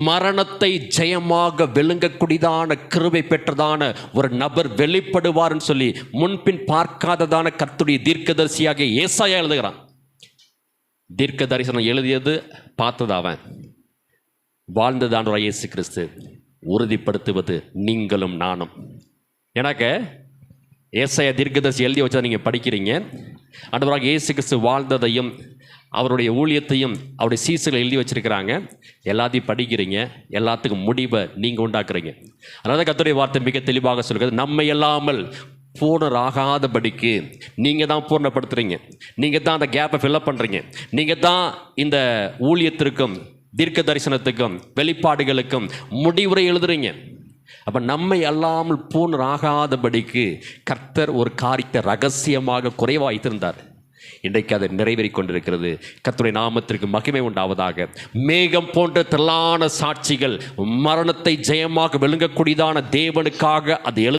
மரணத்தை ஜெயமாக விழுங்கக்கூடியதான கிருவை பெற்றதான ஒரு நபர் வெளிப்படுவார்னு சொல்லி முன்பின் பார்க்காததான கர்த்துடைய தீர்க்கதரிசியாக ஏசாயா எழுதுகிறான். தீர்க்க தரிசனம் எழுதியது பார்த்தது அவன். வாழ்ந்ததான இயேசு கிறிஸ்து உறுதிப்படுத்துவது நீங்களும் நானும். எனக்கு ஏசாயா தீர்க்கதரிசி எழுதி வச்சா நீங்கள் படிக்கிறீங்க. ஆண்டவராக இயேசு கிறிஸ்து வாழ்ந்ததையும் அவருடைய ஊழியத்தையும் அவருடைய சீசுகளை எழுதி வச்சிருக்கிறாங்க. எல்லாத்தையும் படிக்கிறீங்க. எல்லாத்துக்கும் முடிவை நீங்கள் உண்டாக்குறீங்க. அதாவது கத்துடைய வார்த்தை மிக தெளிவாக சொல்கிறது. நம்மை இல்லாமல் பூர்ணராகாதபடிக்கு நீங்கள் தான் பூர்ணப்படுத்துறீங்க. நீங்கள் தான் அந்த கேப்பை ஃபில்அப் பண்ணுறீங்க நீங்கள் தான் இந்த ஊழியத்திற்கும் தீர்க்க தரிசனத்துக்கும் வெளிப்பாடுகளுக்கும் முடிவுரை எழுதுறீங்க. அப்போ நம்மை அல்லாமல் பூர்ணராகாதபடிக்கு கர்த்தர் ஒரு காரியத்தை ரகசியமாக குறைவாக வைத்திருந்தார். இன்றைக்கு அது நிறைவேறிக் கொண்டிருக்கிறது. கத்துரை நாமத்திற்கு மகிமை உண்டாவதாக. மேகம் போன்ற திரளான சாட்சிகள் மரணத்தை ஜெயமாக விழுங்கக்கூடியதான தேவனுக்காக அது எழு